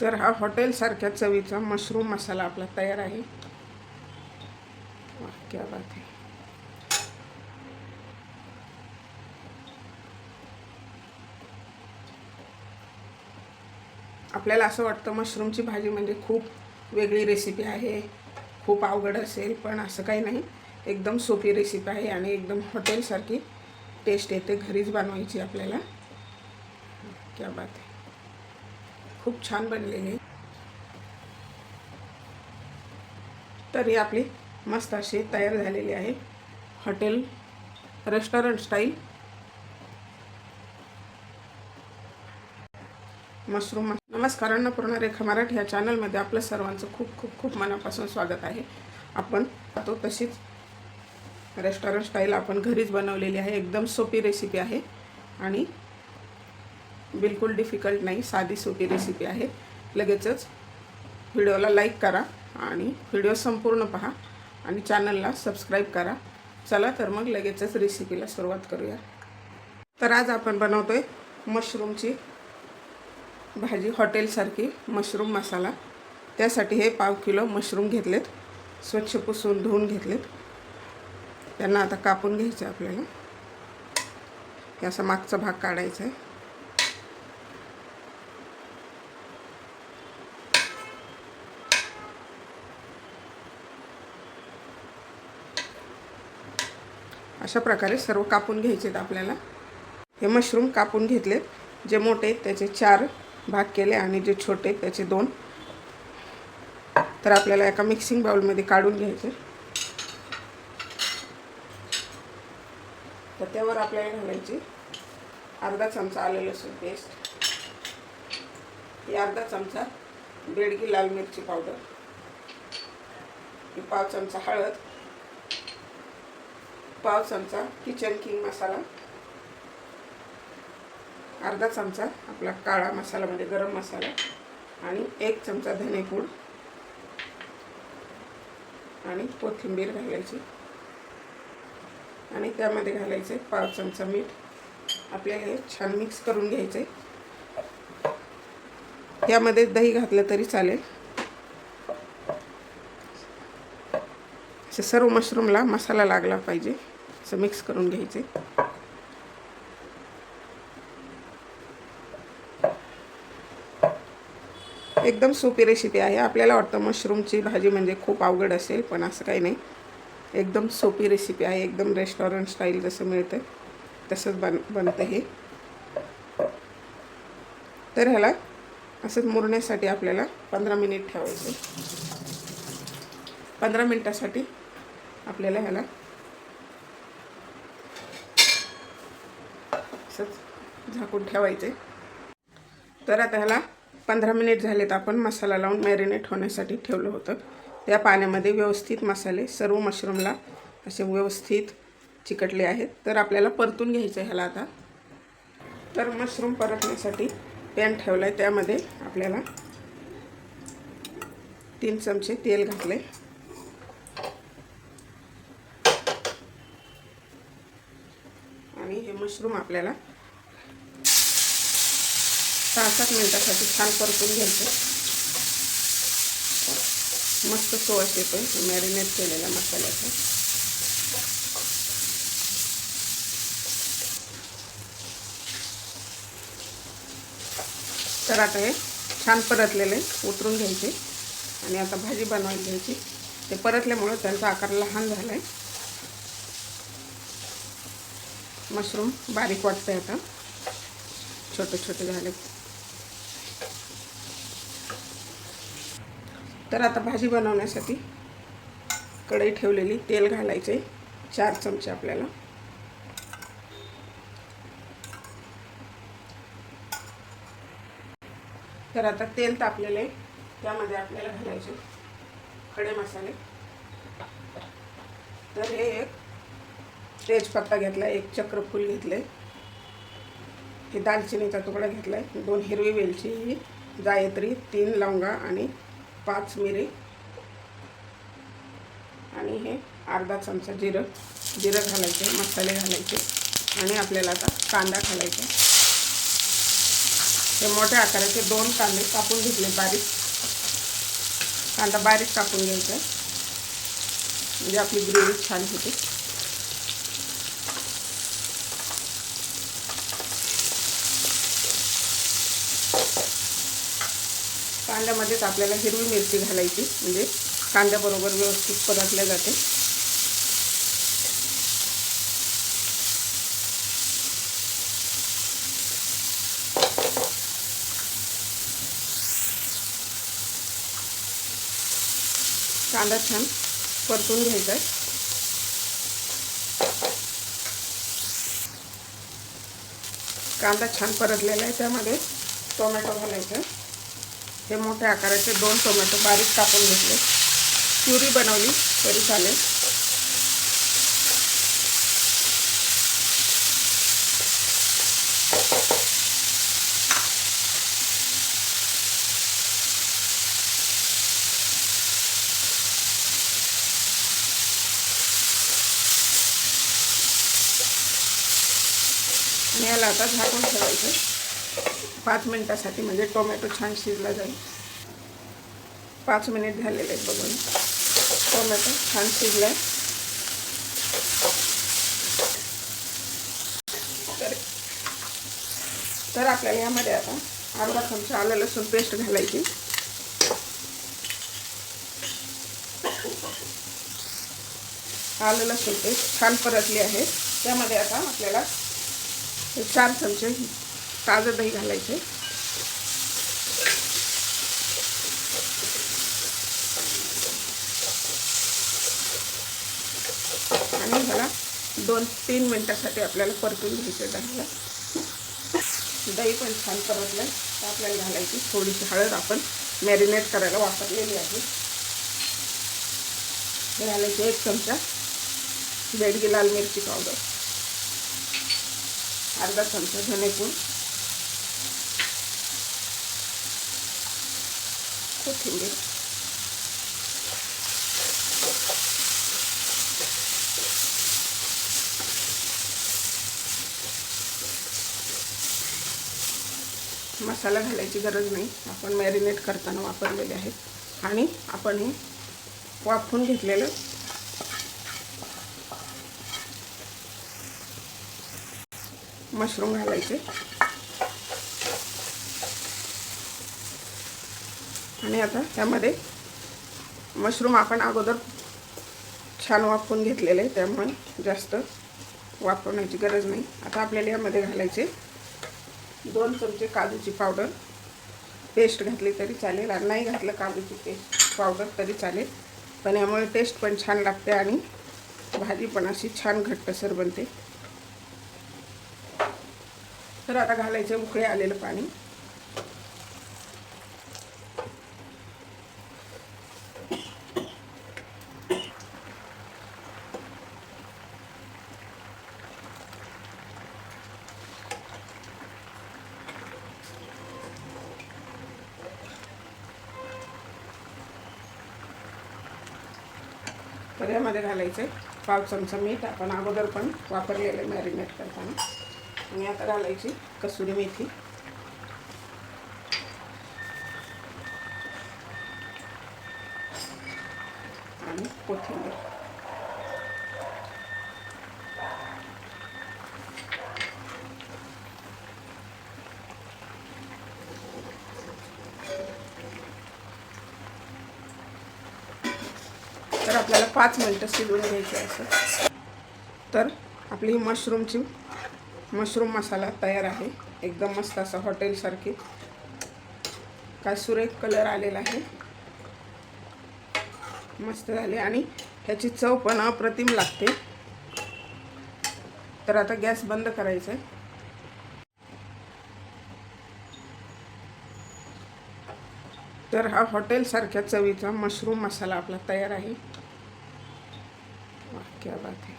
तर हा हॉटेलसारख्या चवीचा मशरूम मसाला आपला तयार आहे. क्या बात आहे. आपल्याला असं वाटतं मशरूमची भाजी म्हणजे खूप वेगळी रेसिपी आहे खूप अवघड असेल पण असं काही नाही. एकदम सोपी रेसिपी आहे आणि एकदम हॉटेलसारखी टेस्ट येते घरीच बनवायची आपल्याला. क्या बात आहे. खूप छान बनलेली आहे. तर ही आपली मस्त अशी तयार झालेली आहे. Hotel restaurant style. मशरूम नमस्कार अन्नपूर्णा रेखा मराठी या चॅनलमध्ये आपलं सर्वांचं खूप खूप खूप मनापासून स्वागत आहे. आपण तो तशीच रेस्टॉरंट स्टाईल आपण घरीच बनवलेली आहे. एकदम सोपी रेसिपी आहे. आणि बिलकुल डिफिकल्ट नाही साधी सोपी रेसिपी आहे. लगेचच व्हिडिओला लाईक करा आणि व्हिडिओ संपूर्ण पहा आणि चॅनलला सबस्क्राईब करा. चला तर मग लगेचच रेसिपीला सुरुवात करूया. तर आज आपण बनवतो आहे मशरूमची भाजी हॉटेलसारखी मशरूम मसाला. त्यासाठी हे पाव किलो मशरूम घेतलेत. स्वच्छ पुसून धुवून घेतलेत. त्यांना आता कापून घ्यायचं आहे आपल्याला. हे असा मागचा भाग काढायचा आहे. अशा प्रकारे सर्व कापून घ्यायचे आहेत आपल्याला. हे मशरूम कापून घेतलेत. जे मोठे आहेत त्याचे चार भाग केले आणि जे छोटे आहेत त्याचे दोन. तर आपल्याला एका मिक्सिंग बाउलमध्ये काढून घ्यायचे. तर त्यावर आपल्याला घालायची अर्धा चमचा आलं लसूण पेस्ट ही अर्धा चमचा बेडगी लाल मिरची पावडर. ही पाव चमचा हळद. पाव चमचा किचन किंग मसाला. अर्धा चमचा आपला काळा मसाला म्हणजे गरम मसाला आणि एक चमचा धनेपूड आणि कोथिंबीर घालायची. आणि त्यामध्ये घालायचे पाव चमचा मीठ. आपल्याला हे छान मिक्स करून घ्यायचे. यामध्ये दही घातलं तरी चालेल. असे सर्व मशरूमला मसाला लागला पाहिजे. असं मिक्स करून घ्यायचे. एकदम सोपी रेसिपी आहे. आपल्याला वाटतं मशरूमची भाजी म्हणजे खूप अवघड असेल पण असं काही नाही. एकदम सोपी रेसिपी आहे. एकदम रेस्टॉरंट स्टाईल जसं मिळतं तसंच बन बनतं हे. तर ह्याला असंच मुरण्यासाठी आपल्याला पंधरा मिनिट ठेवायचं. पंधरा मिनटासाठी आपल्याला ह्याला. असंच झाकून ठेवायचे. तर आता ह्याला पंधरा मिनिट झालेत आपण मसाला लावून मॅरिनेट होण्यासाठी ठेवलं होतं. त्या पाण्यामध्ये व्यवस्थित मसाले सर्व मशरूमला असे व्यवस्थित चिकटले आहेत. तर आपल्याला परतून घ्यायचं ह्याला आता. तर मशरूम परतण्यासाठी पॅन ठेवला आहे त्यामध्ये आपल्याला तीन चमचे तेल घातले आणि हे मशरूम आपल्याला सहा सात मिनटासाठी छान परतून घ्यायचं. मस्त सोस येतो. मॅरिनेट केलेल्या मसाल्याचा. तर आता हे छान परतलेले उतरून घ्यायचे. आणि आता भाजी बनवायला घ्यायची. ते परतल्यामुळं त्यांचा आकार लहान झाला आहे मशरूम बारीक वाटतं आता. छोटे छोटे झाले. तर आता भाजी बनवण्यासाठी कढई ठेवलेली तेल घालायचे चार चमचे आपल्याला. तर आता तेल तापलेलं आहे त्यामध्ये आपल्याला घालायचे खडे मसाले. तर हे एक तेजपत्ता घेतला एक चक्रफूल घेतले. हे दालचिनीचा तुकडा घेतला आहे दोन हिरवी वेलची ही जायत्री तीन लवंगा आणि पाच मिरी. आणि हे अर्धा चमचा जिरं जिरं घालायचे मसाले घालायचे. आणि आपल्याला आता कांदा घालायचा. हे मोठ्या आकाराचे दोन कांदे कापून घेतले बारीक. कांदा बारीक कापून घ्यायचा. आहे म्हणजे आपली ग्रेव्ही छान होते. कांद्यामध्येच आपल्याला हिरवी मिरची घालायची म्हणजे कांद्याबरोबर व्यवस्थित परतल्या जाते. कांदा छान परतून घ्यायचा आहे. कांदा छान परतलेला आहे त्यामध्ये टोमॅटो घालायचं. हे मोठ्या आकाराचे दोन टोमॅटो बारीक कापून घेतले. प्युरी बनवली तरी चालेल. याला आता झाकून ठेवायचं. पाच मिनिटासाठी म्हणजे टोमॅटो छान शिजला जाईल. पाच मिनिट झालेले आहेत बघून. टोमॅटो छान शिजलाय. तर तर आपल्याला यामध्ये आता अर्धा चमचा आलं लसूण पेस्ट घालायची. आलं लसूण पेस्ट छान परतली आहे. त्यामध्ये आता आपल्याला चार चमचे ताजं दही घालायचे. आणि ह्याला दोन तीन मिनटासाठी आपल्याला परतून घ्यायचं दह्याला दही पण छान परतलं. तर आपल्याला घालायची थोडीशी हळद आपण मॅरिनेट करायला वापरलेली आहे. हे घालायचे एक चमचा बेडगी लाल मिरची पावडर. अर्धा चमचा धनेपूड. कोथिंबीर मसाला घालायची गरज नाही. आपण मॅरिनेट करताना वापरलेले आहेत. आणि आपण हे वाफून घेतलेलं मशरूम घालायचे. आणि आता त्यामध्ये मशरूम आपण अगोदर छान वापरून घेतलेले आहे त्यामुळे जास्त वापरण्याची गरज नाही. आता आपल्याला यामध्ये घालायचे दोन चमचे काजूची पावडर पेस्ट घातली तरी चालेल आणि नाही घातलं काजूची पेस्ट पावडर तरी चालेल. पण यामुळे टेस्ट पण छान लागते आणि भाजी पण अशी छान घट्टसर बनते. तर आता घालायचं उकळे आलेलं पाणी. तर यामध्ये घालायचे. पाव चमचा मीठ आपण अगोदर पण वापरलेलं मॅरिनेट करताना. आणि आता घालायची कसुरी मेथी. आणि कोथिंबीर. पाच मिनटं शिजवून घ्यायचं असं. तर आपली मशरूमची मशरूम मसाला तयार आहे. एकदम मस्त असं हॉटेलसारखी. काय सुरेख कलर आलेला आहे. मस्त झाले आणि ह्याची चव पण अप्रतिम लागते. तर आता गॅस बंद करायचा आहे तर हा हॉटेलसारख्या चवीचा मशरूम मसाला आपला तयार आहे. क्या बात आहे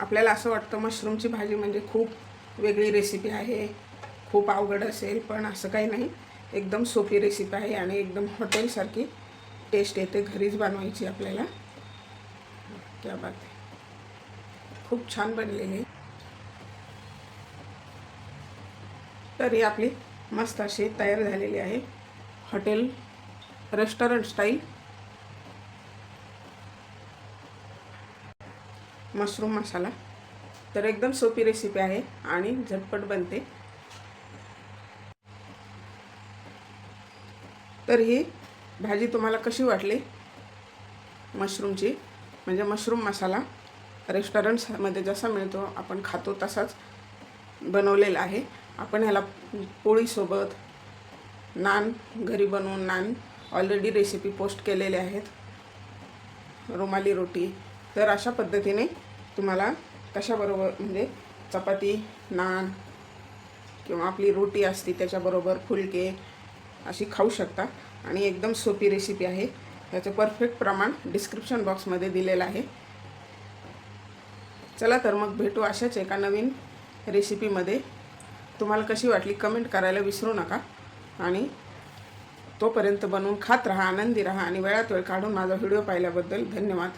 आपल्याला असं वाटतं मशरूमची भाजी म्हणजे खूप वेगळी रेसिपी आहे खूप अवघड असेल पण असं काही नाही. एकदम सोपी रेसिपी आहे आणि एकदम हॉटेलसारखी टेस्ट येते घरीच बनवायची आपल्याला. क्या बात आहे खूप छान बनलेली. आहे आपली मस्त अशी तयार झालेली आहे. Hotel restaurant style. Mushroom masala. तर एकदम सोपी रेसिपी आहे आणि झटपट बनते. तर ही भाजी तुम्हाला कशी वाटली? मशरूमची. म्हणजे मशरूम मसाला. रेस्टॉरंट्समध्ये जसा मिळतो आपण खातो तसाच बनवलेला आहे. आपण ह्याला पोळीसोबत नान घरी बनवून नान ऑलरेडी रेसिपी पोस्ट केलेले आहेत. रुमाली रोटी. तर अशा पद्धतीने तुम्हाला कशाबरोबर म्हणजे चपाती नान किंवा आपली रोटी असते त्याच्याबरोबर फुलके अशी खाऊ शकता. आणि एकदम सोपी रेसिपी आहे. त्याचं परफेक्ट प्रमाण डिस्क्रिप्शन बॉक्समध्ये दिलेलं आहे. चला तर मग भेटू अशाच एका नवीन रेसिपीमध्ये तुम्हाला कशी वाटली कमेंट करायला विसरू नका. आणि तोपर्यंत बनवून खात राहा आनंदी राहा आणि वेळात वेळ काढून माझा व्हिडिओ पाहिल्याबद्दल धन्यवाद.